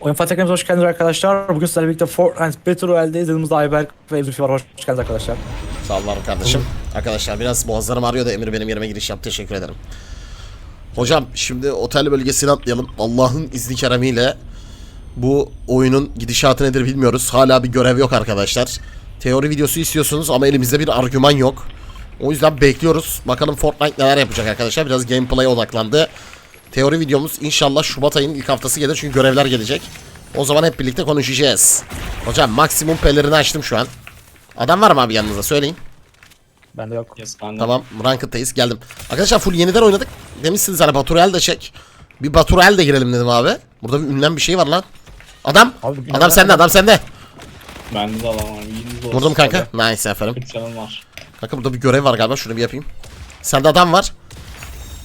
Oyun Fatih Ekranımıza hoş geldiniz arkadaşlar. Bugün sizlerle birlikte Fortnite Battle Royale'deyiz. Yanımızda Ayberk ve Zülfü var. Hoş geldiniz arkadaşlar. Sağ olun kardeşim. Arkadaşlar biraz boğazlarım ağrıyor da Emir benim yerime giriş yaptı. Teşekkür ederim. Hocam şimdi otel bölgesine atlayalım. Allah'ın izni keremiyle bu oyunun gidişatı nedir bilmiyoruz. Hala bir görev yok arkadaşlar. Teori videosu istiyorsunuz ama elimizde bir argüman yok. O yüzden bekliyoruz. Bakalım Fortnite neler yapacak arkadaşlar. Biraz gameplay'e odaklandı. Teori videomuz inşallah Şubat ayının ilk haftası gelir çünkü görevler gelecek. O zaman hep birlikte konuşacağız. Hocam maksimum pelerini açtım şu an. Adam var mı abi yanınızda söyleyin. Bende yok. Yes, ben de. Tamam Ranked'dayız geldim. Arkadaşlar full yeniden oynadık. Demişsiniz hani Baturel de çek. Bir Baturel de girelim dedim abi. Burada bir ünlem bir şey var lan. Adam. Abi adam sende adam sende. Bende de adam var. Bilginiz olsun. Vurdum kanka. Nice aferin. 40 canım var. Kanka burada bir görev var galiba şunu bir yapayım. Sende adam var.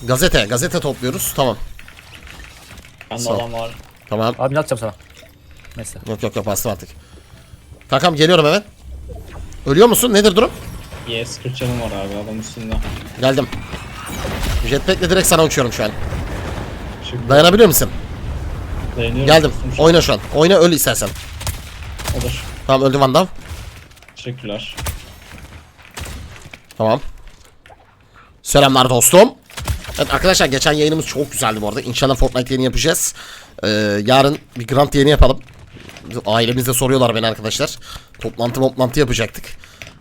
Gazete. Gazete topluyoruz. Tamam. Bende Sağ ol. adam var. Tamam. Abi ne atacağım sana? Neyse. Yok yok yok bastım artık. Kankam geliyorum hemen. Ölüyor musun? Nedir durum? Yes 40 canım var abi adam üstünde. Geldim. Jetpack'le direkt sana uçuyorum şu an. Şimdi Dayanabiliyor musun? dayanıyorum. Geldim. Şu- Oyna şu an. Oyna öl istersen. Olur. Tamam öldü Van Damme. Teşekkürler. Tamam. Selamlar dostum. Evet arkadaşlar geçen yayınımız çok güzeldi bu arada. İnşallah Fortnite yayını yapacağız. Ee, yarın bir Grand yayını yapalım. Ailemizde soruyorlar beni arkadaşlar. Toplantı toplantı yapacaktık.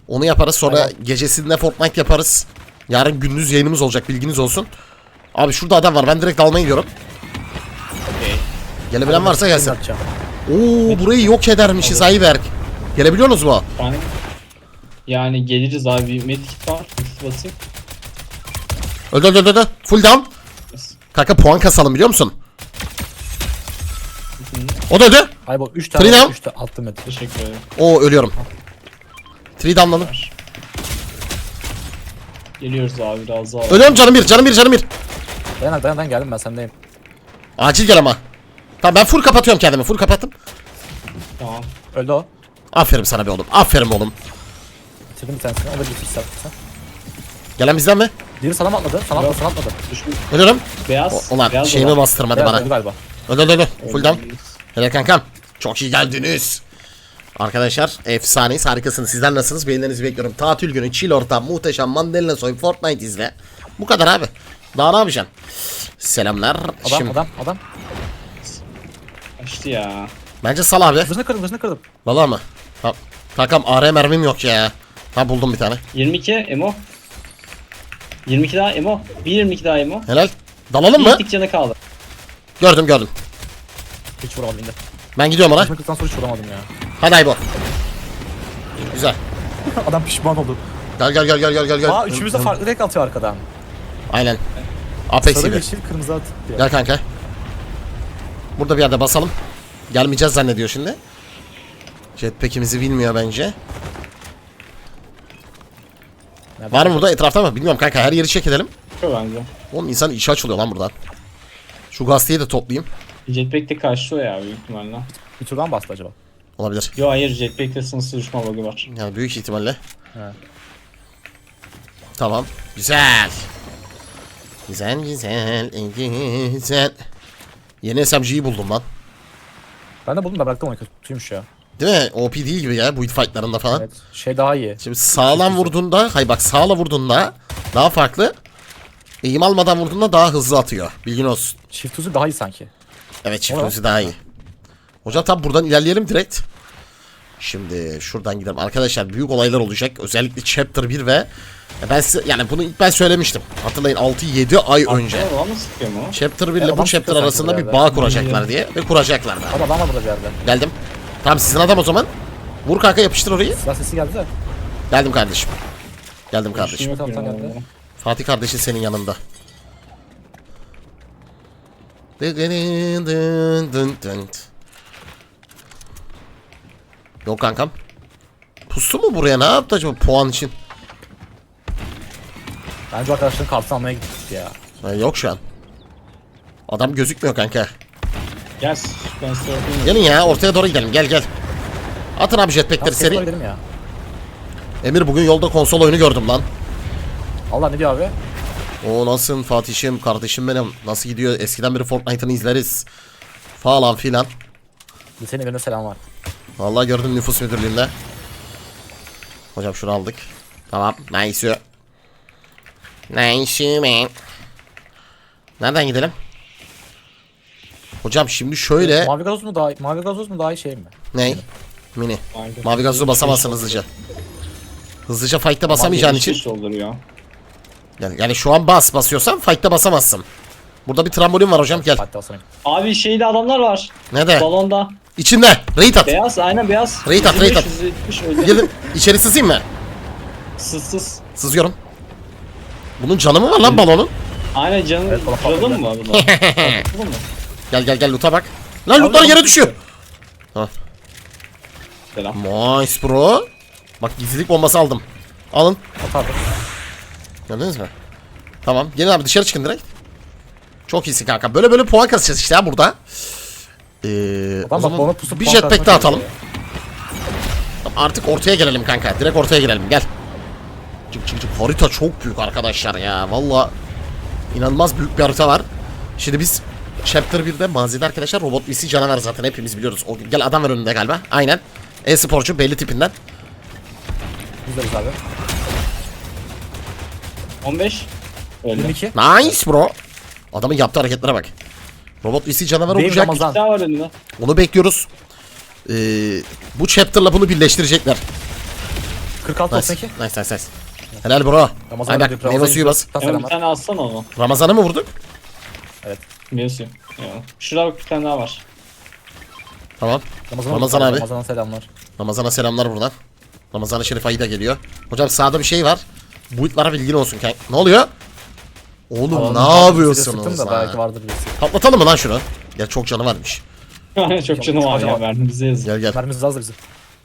Onu yaparız sonra Tamam. gecesinde Fortnite yaparız. Yarın gündüz yayınımız olacak bilginiz olsun. Abi şurada adam var ben direkt dalmaya gidiyorum. Okey. Gelebilen varsa Şimdi gelsin. Oo burayı yok edermişiz Ayberk. Gelebiliyor musunuz mu? Yani geliriz abi. Medkit var. Basayım. Öldü öldü öldü. Full down. Kanka puan kasalım biliyor musun? O da öldü. Ay bu 3 Three tane down. 3 tane attım. Teşekkür ederim. O ölüyorum. Three downladım. Geliyoruz abi biraz daha. Ölüyorum canım bir canım bir canım bir. Dayan dayan dayan geldim ben sendeyim. Acil gel ama. Tamam ben full kapatıyorum kendimi full kapattım. Tamam. Öldü o. Aferin sana be oğlum. Aferin oğlum. Bitirdim bir tanesini. O da bitir sen. sen. Gelen bizden mi? Biri sana mı atladı? Sana atladı sana atladı. Düşmüş. Ölüyorum. Beyaz. O, ulan beyaz şeyimi olan. bastırmadı Beyaz bana. öldü galiba. Öldü öldü öldü. Full down. Hele kankam. Çok iyi geldiniz. Arkadaşlar efsaneyiz harikasınız. Sizler nasılsınız? Beğenilerinizi bekliyorum. Tatil günü, chill ortam, muhteşem, mandalina soy, Fortnite izle. Bu kadar abi. Daha ne yapacaksın? Selamlar. Adam Şimdi, adam adam. Kaçtı ya. Bence sal abi. Hızını kırdım hızını kırdım. Valla mı? Tamam. Kankam AR mermim yok ya. Ha buldum bir tane. 22 emo. 22 daha emo. Bir 22 daha emo. Helal. Dalalım mı? İlk canı kaldı. Gördüm gördüm. Hiç vuramadım indi. Ben gidiyorum ona. Kırdıktan sonra hiç vuramadım ya. Hadi Aybo. Güzel. adam pişman oldu. Gel gel gel gel gel gel gel. Aa üçümüz de farklı renk atıyor arkadan. Aynen. Apex Sarı gibi. yeşil kırmızı atıyor. Gel kanka. Burada bir yerde basalım. Gelmeyeceğiz zannediyor şimdi. Jetpack'imizi bilmiyor bence. Nerede? Var mı burada etrafta mı? Bilmiyorum kanka her yeri çek edelim. Çok bence. Oğlum insan işi açılıyor lan buradan. Şu gazeteyi de toplayayım. Jetpack de karşılıyor ya büyük ihtimalle. Bir turdan bastı acaba? Olabilir. Yo hayır Jetpack'te sınırsız düşme bug'ı var. Yani büyük ihtimalle. He. Tamam. Güzel. Güzel güzel güzel. Yeni SMG'yi buldum lan. Ben de buldum da bıraktım onu kötüymüş ya. Değil mi? OP değil gibi ya bu fightlarında falan. Evet. Şey daha iyi. Şimdi sağlam vurduğunda, hay bak sağla vurduğunda daha farklı. Eğim almadan vurduğunda daha hızlı atıyor. Bilgin olsun. Çift tuzu daha iyi sanki. Evet çift hızı daha iyi. Hocam tam buradan ilerleyelim direkt. Şimdi şuradan gidelim. Arkadaşlar büyük olaylar olacak. Özellikle Chapter 1 ve ben size yani bunu ilk ben söylemiştim. Hatırlayın 6-7 ay önce. Chapter 1 E, ile bu chapter arasında bir bağ kuracaklar diye ve kuracaklar da. Ama bir yerde. Geldim. Tamam sizin adam o zaman. Vur kanka yapıştır orayı. Silah sesi geldi de. Geldim kardeşim. Geldim kardeşim. Adamda. Fatih kardeşin senin yanında. Yok kankam. Pustu mu buraya ne yaptı acaba puan için? Bence arkadaşların kartını almaya gittik ya. Ha, yok şu an. Adam gözükmüyor kanka. Gel ben. Gelin ya ortaya doğru gidelim gel gel. Atın abi Tamam jetpackleri seri. seri. ya. Emir bugün yolda konsol oyunu gördüm lan. Allah ne diyor abi? O nasılsın Fatih'im kardeşim benim. Nasıl gidiyor? Eskiden beri Fortnite'ını izleriz. Falan filan. Senin evine selam var. Vallahi gördüm nüfus müdürlüğünde. Hocam şunu aldık. Tamam. Nice. Nice man. Nereden gidelim? Hocam şimdi şöyle. Mavi gazoz mu daha mavi gazoz mu daha iyi şey mi? Ne? Mini. Aynen. Mavi gazozu basamazsın hızlıca. Hızlıca fight'ta basamayacağın için. Geçiş dolduruyor. Yani, yani şu an bas basıyorsan fight'ta basamazsın. Burada bir trambolin var hocam gel. Hatta asayım. Abi şeyde adamlar var. Nerede? Balonda. İçinde. Raid at. Beyaz aynen beyaz. Raid at, raid at. 170 öldü. Gelin. İçeri sızayım mı? Sız sız. Sızıyorum. Bunun canı mı var lan balonun? Aynen canım. Evet, Kırıldın mı bunu? Kırıldın mı? Gel gel gel loot'a bak. Lan lootlar yere düşüyor. Ha. Selam. Nice bro. Bak gizlilik bombası aldım. Alın. Atardım. Gördünüz mü? Tamam. Gelin abi dışarı çıkın direkt. Çok iyisin kanka. Böyle böyle puan kasacağız işte ya burada. Ee, o Adam bak zaman bana pusu bir puan jetpack kasmak daha atalım. Tamam, Artık ortaya gelelim kanka. Direkt ortaya gelelim. Gel. Çık çık çık. Harita çok büyük arkadaşlar ya. Valla inanılmaz büyük bir harita var. Şimdi biz Chapter 1'de mazide arkadaşlar robot VC canavar zaten hepimiz biliyoruz. O, gel adam var önünde galiba. Aynen. E-sporcu belli tipinden. Güzeliz abi. 15. Öldü. 22. Nice bro. Adamın yaptığı hareketlere bak. Robot VC canavar Benim olacak. Ramazan. Daha var önünde. Onu bekliyoruz. Ee, bu chapter'la bunu birleştirecekler. 46 Nice. 92. Nice nice nice. Helal bro. Ramazan Ay bak öldük, meyve Ramazan suyu bas. öldük. Ama bir Selamlar. tane alsana onu. Ramazan'a mı vurduk? Meyve suyu. Eyvallah. Şurada bak bir tane daha var. Tamam. Ramazan, Ramazan abi. Ramazan'a selamlar. Ramazan'a selamlar buradan. Ramazan'a Şerif Ayı da geliyor. Hocam sağda bir şey var. Buitlara bilgin olsun. Ne oluyor? Oğlum ne yapıyorsunuz da belki vardır birisi. Patlatalım mı lan şunu? Ya çok canı varmış. Çok canım var ya verdim bize yazık. Gel gel. Mermimiz az da bizim.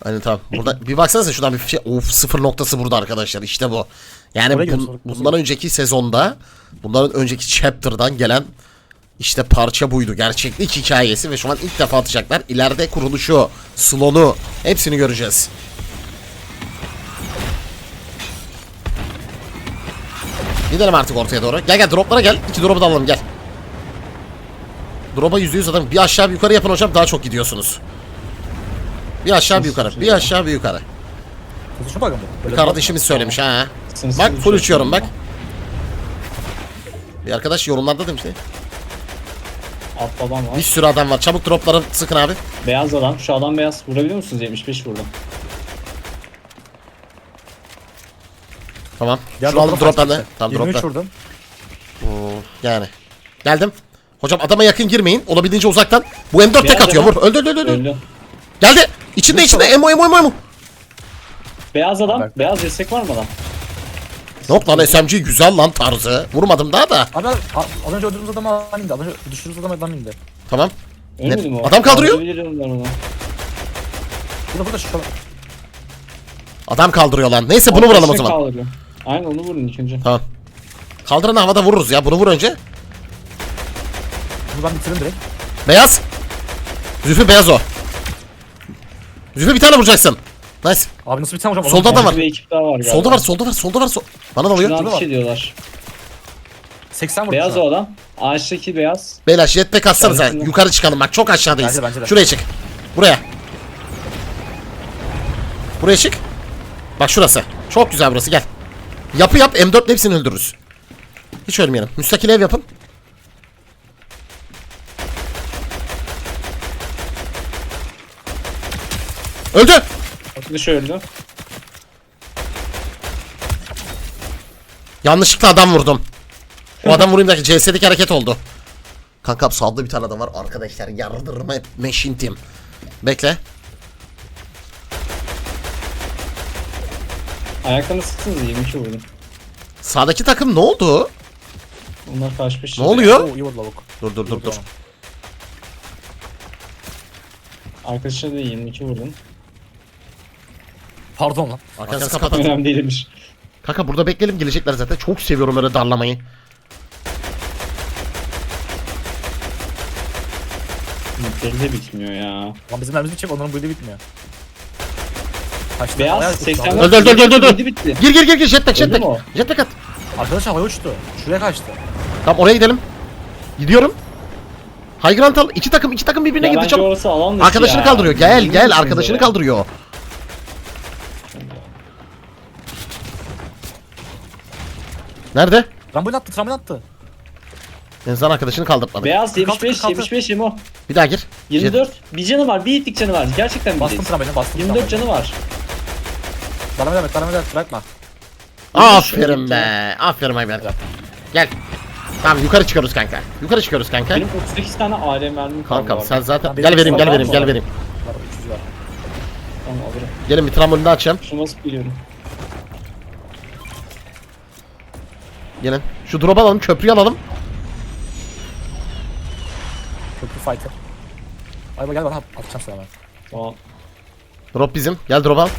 Aynen tamam. Burada bir baksanıza şuradan bir şey. Of sıfır noktası burada arkadaşlar. İşte bu. Yani bun- bundan önceki sezonda bunların önceki chapter'dan gelen işte parça buydu. Gerçeklik hikayesi ve şu an ilk defa atacaklar. İleride kuruluşu, slonu hepsini göreceğiz. Gidelim artık ortaya doğru. Gel gel droplara gel. İki drop'u da alalım gel. Drop'a %100 adam. Bir aşağı bir yukarı yapın hocam daha çok gidiyorsunuz. Bir aşağı bir yukarı. Bir aşağı bir yukarı. Bakın bu. Böyle Kardeşimiz söylemiş ha. Bak bir full uçuyorum bak. Bir arkadaş yorumlarda demişti. Ya. Alt adam var. Bir sürü adam var. Çabuk dropları sıkın abi. Beyaz adam. Şu adam beyaz. Vurabiliyor musunuz? 75 vurdum. Tamam. Ya Şunu aldım drop kaçtı bende. işte. Tamam 23 drop vurdum. Yani. Geldim. Hocam adama yakın girmeyin. Olabildiğince uzaktan. Bu M4 tek Beyaz atıyor. adam. Vur. Öldü öldü öldü. öldü. Öldü. Geldi. İçinde içinde. Emo emo emo emo. Beyaz adam. Bak. Beyaz destek var mı adam? Yok lan SMG güzel lan tarzı. Vurmadım daha da. Abi a- az önce öldürdüğümüz adam adam indi. Az önce düşürdüğümüz adam adam indi. Tamam. Mi o? Adam kaldırıyor. Kaldırabilirim ben onu. Burada burada şu Adam kaldırıyor lan. Neyse bunu vuralım o Arkadaşını zaman. Kaldırıyor. Aynen onu vurun ilk önce. Tamam. Kaldıran havada vururuz ya. Bunu vur önce. Bunu ben bitiririm direkt. Beyaz. Zülfü beyaz o. Zülfü bir tane vuracaksın. Nice. Abi nasıl bitsem hocam? Solda da var. Bir ekip daha var galiba. Solda var, solda var, solda var. Sol... Bana da alıyor. Şuna Şurada ateş ediyorlar. 80 vurdum. Beyaz o adam. Ağaçtaki beyaz. Beyler jetpack atsanıza. Kendisinde. Yukarı çıkalım bak çok aşağıdayız. Bence de, bence de. Şuraya çık. Buraya. Buraya çık. Bak şurası. Çok güzel burası gel. Yapı yap M4 hepsini öldürürüz. Hiç ölmeyelim. Müstakil ev yapın. Öldü. Arkadaşı öldü. Yanlışlıkla adam vurdum. O adam vurayım da CS'deki hareket oldu. Kankam sağda bir tane adam var. Arkadaşlar yardırma meşin team. Bekle. Ayaklarını sıksınız 22 vurdum. Sağdaki takım ne oldu? Bunlar kaçmış. Ne oluyor? Oo iyi vurdu lavuk. Dur dur dur dur. Arkadaşına da 22 vurdum. Pardon lan. Arkanızı kapatın. Önemli değilmiş. Kanka burada bekleyelim gelecekler zaten. Çok seviyorum öyle darlamayı. Mitleri de bitmiyor ya. Lan bizim mermimiz bitecek onların build'i bitmiyor. Kaçtı. Beyaz Bayağı- 80 Öldü, öldü, öldü, öldü, öldü. Bitti. Gir gir gir gir jetpack Öldü jetpack. mü Jetpack at. Arkadaş havaya uçtu. Şuraya kaçtı. Tamam oraya gidelim. Gidiyorum. High ground al. İki takım iki takım birbirine Ya girdi bence çabuk. orası alan dışı Arkadaşını ya. kaldırıyor. Gel gel arkadaşını oraya? kaldırıyor. Nerede? Trambolin attı trambolin attı. Denizhan arkadaşını kaldırmadı. Beyaz 75 kaldı. 75 Emo. Bir daha gir. 24. Bir canı var. Bir hitlik canı var. Gerçekten bir Bastım değil. trambolini bastım 24 trambolini. canı var. Bana devam et bana devam et bırakma. Aferin be. Aferin Ayber. Gel. Tamam yukarı çıkıyoruz kanka. Yukarı çıkıyoruz kanka. Benim 38 tane AR mermim kaldı. Kankam sen zaten gel vereyim gel vereyim gel vereyim. Var 300 var. Tamam alırım. Gelin bir trambolini açacağım. Şunu basıp geliyorum. Gelin. Şu drop alalım köprüyü alalım. Köprü fighter. Ay bak gel bana atacağım sana ben. Tamam. Drop bizim. Gel drop al.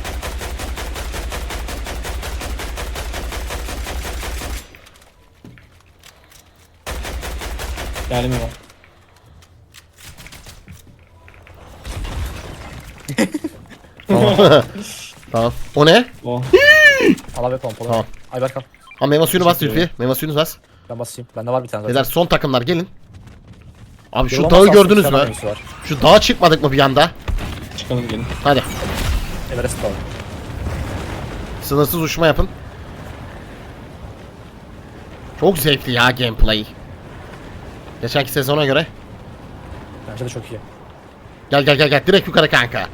Geldim Emo. Tamam. O ne? O. Al abi pompalı. Tamam. Ayber kal. Ha meyve suyunu bas Teşekkür Zülfiye. Meyve suyunu bas. Ben basayım. Bende var bir tane zaten. Beyler son takımlar gelin. Abi şu Yolamazsa dağı aslında gördünüz mü? var. Şu dağa çıkmadık mı bir anda? Çıkalım gelin. Hadi. Everest kaldı. Sınırsız uçma yapın. Çok zevkli ya gameplay. Geçenki sezona göre. Bence de çok iyi. Gel gel gel gel direkt yukarı kanka.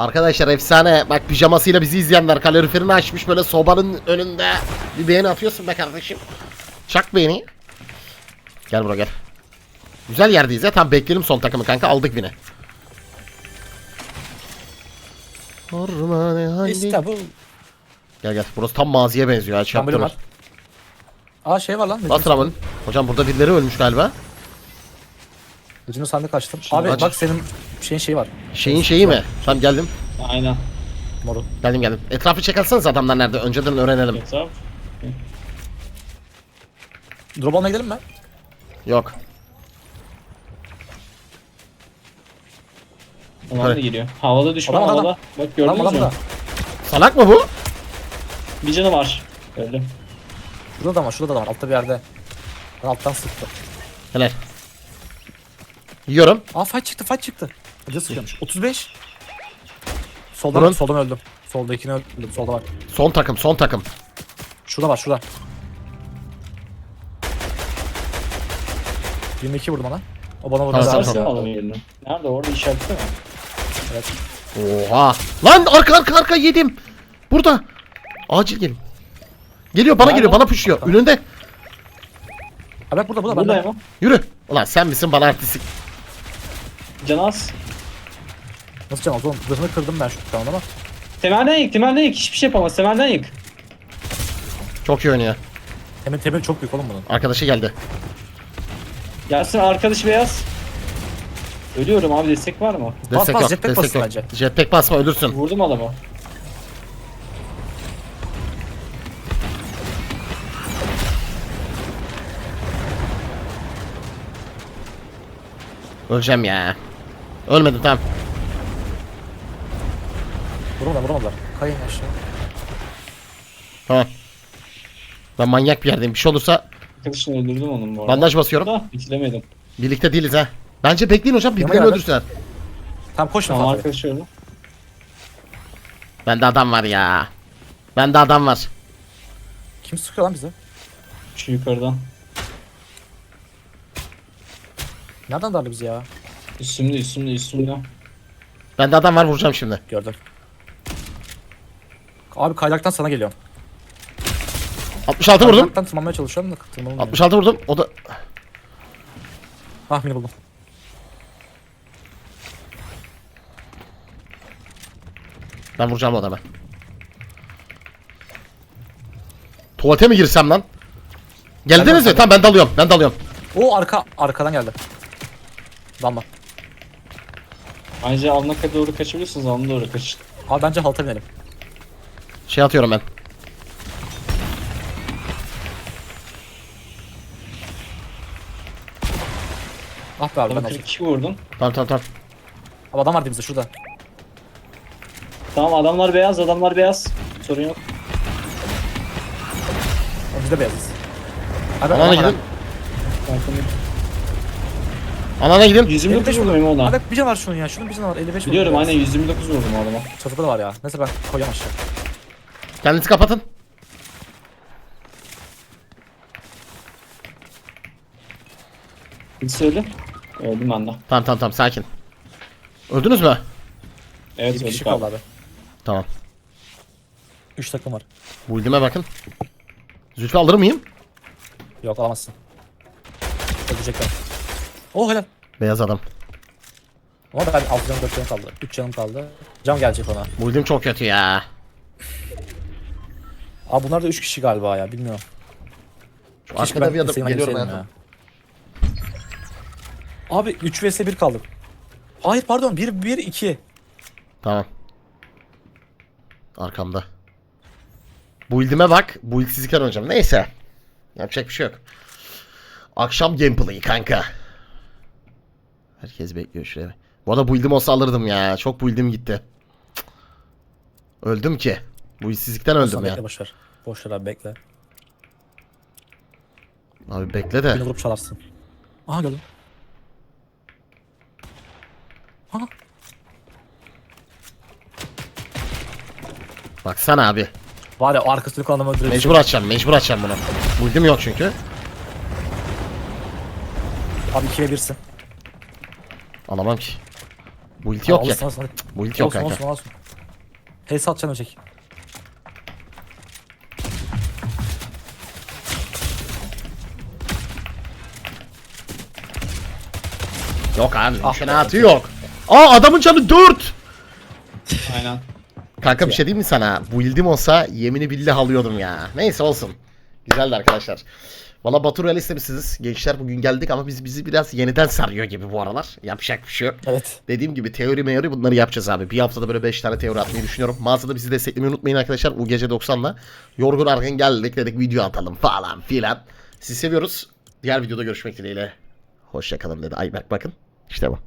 Arkadaşlar efsane. Bak pijamasıyla bizi izleyenler kaloriferini açmış böyle sobanın önünde. Bir beğeni atıyorsun be kardeşim. Çak beğeni. Gel buraya gel. Güzel yerdeyiz ya. Tam bekleyelim son takımı kanka. Aldık İşte bu. Gel gel. Burası tam maziye benziyor ya. Var. Aa şey var lan. Bas. Hocam burada birileri ölmüş galiba. Ucunu sandık açtım. Şunu Abi aç. bak senin şeyin şeyi var. Şeyin şeyi mi? Tamam geldim. Aynen. Moru. Geldim geldim. Etrafı check atsanız adamlar nerede? Önceden öğrenelim. Etraf. Drop almaya gidelim mi? Yok. Onlar da geliyor. Havada düşman Adam, adam, havada. Bak gördünüz Tamam mü? adam da. Salak mı bu? Bir canı var. Öldüm. Şurada da var şurada da var. Altta bir yerde. Ben alttan sıktı. Helal. Yiyorum. Aa fight çıktı fight çıktı. Acı sıkıyormuş. 35. Soldan, Vurun. soldan öldüm. Soldakini öldüm. Solda var. Son takım, son takım. Şurada var şurada. 22 vurdum ona. O bana vurdu. Tamam, Tamam, tamam, adamı yerine. Nerede orada işaretle mi? Evet. Oha. Lan arka arka arka yedim. Burada. Acil gelin. Geliyor bana Nerede? geliyor bana puşuyor. Önünde. Ha bak burada burada. Burada bende. Emo. Yürü. Ulan sen misin bana artistik. Canı az. Nasıl can oğlum? Zırhını kırdım ben şu an ama. Temelden yık, temelden yık. Hiçbir şey yapamaz. Temelden yık. Çok iyi oynuyor. Temel temel çok büyük oğlum bunun. Arkadaşı geldi. Gelsin arkadaş beyaz. Ölüyorum abi destek var mı? Destek bas, yok. jetpack destek basın yok. bence. Jetpack basma ölürsün. Vurdum adamı. Öleceğim ya. Ölmedim tamam. Vuramadılar vuramadılar. Kayın aşağı. Tamam. Ben manyak bir yerdeyim. Bir şey olursa Arkadaşını öldürdüm onun bu arada. bandaj basıyorum. Da bitiremedim. Birlikte değiliz ha. Bence bekleyin hocam. Birbirlerini geldi. öldürsünler. Tamam koşma Tamam Fatih. arkadaşı öldü. Bende adam var ya. Bende adam var. Kim sıkıyor lan bizi? Şu yukarıdan. Nereden darlı bizi ya? Üstümde üstümde üstümde. Bende adam var vuracağım şimdi. Gördüm. Abi kaydaktan sana geliyorum. 66 vurdum. Kaydaktan tırmanmaya çalışıyorum da tırmanamıyorum. 66 vurdum. O da Ah beni buldum. ben vuracağım o adamı. Tuvalete mi girsem lan? Geldiniz mi? Tamam ben dalıyorum. Ben dalıyorum. O arka arkadan geldi. Dalma. Ayrıca Alnak'a doğru kaçabilirsiniz. Aln'a doğru kaçın. Abi bence halta binelim. Şey atıyorum ben. Ah be abi ben Adamı alacağım. 42 vurdum. Tamam tamam tamam. Abi adam vardı bizde şurada. Tamam adamlar beyaz adamlar beyaz. Sorun yok. O biz de beyazız. Abi Alana adam var. Farkındayım. Anana gidin. 129 vurdum Emo ona. Abi bir can var şunun ya. Şunun bir can var. 55 Biliyorum vurdum. aynen 129 vurdum adama. Çatıda da var ya. Neyse ben koyacağım aşağı. Kendinizi kapatın. Birisi öldü. Öldüm ben de. Tamam tamam tamam sakin. Öldünüz mü? Evet Bir kişi öldük kaldı abi. abi. Tamam. 3 takım var. Build'ime bakın. Zülfü alır mıyım? Yok alamazsın. Ölecekler. Oh helal. Beyaz adam. Ama ben 6 canım 4 canım kaldı. 3 canım kaldı. Cam gelecek ona. Build'im çok kötü ya. Abi bunlar da 3 kişi galiba ya bilmiyorum. Şu Keşke arkada ben bir adam Instagram'a geliyorum girseydim hayatım. Abi 3 vs 1 kaldık. Hayır pardon 1 1 2. Tamam. Arkamda. Build'ime bak. Build'sizlikler oynayacağım. Neyse. Yapacak bir şey yok. Akşam gameplay'i kanka. Herkes bekliyor şuraya. Bu arada build'im olsa alırdım ya. Çok build'im gitti. Cık. Öldüm ki. Build'sizlikten öldüm Sen ya. bekle boşver. Boşver abi bekle. Abi bekle de. Beni vurup çalarsın. Aha gördüm. Aha. Baksana abi. Var ya arkasını kalan adamı öldürebilecek. Mecbur açacağım. Mecbur açacağım bunu. Build'im yok çünkü. Abi 2'ye 1'sin. Alamam ki. Build yok ya. Hadi. Build yok kanka. olsun, olsun. Helse atacaksın ölecek. Yok abi. Ah, Müşenatı yok. Aa adamın canı 4. Aynen. Kanka bir şey diyeyim mi sana? Build'im olsa yemini billah alıyordum ya. Neyse olsun. Güzeldi arkadaşlar. Valla Batur Real istemişsiniz. Gençler bugün geldik ama biz bizi biraz yeniden sarıyor gibi bu aralar. Yapacak bir şey yok. Evet. Dediğim gibi teori meori bunları yapacağız abi. Bir haftada böyle 5 tane teori atmayı düşünüyorum. Mağazada bizi desteklemeyi unutmayın arkadaşlar. Bu gece 90'la. Yorgun argın geldik dedik video atalım falan filan. Sizi seviyoruz. Diğer videoda görüşmek dileğiyle. Hoşçakalın dedi Ayberk bakın. İşte bu.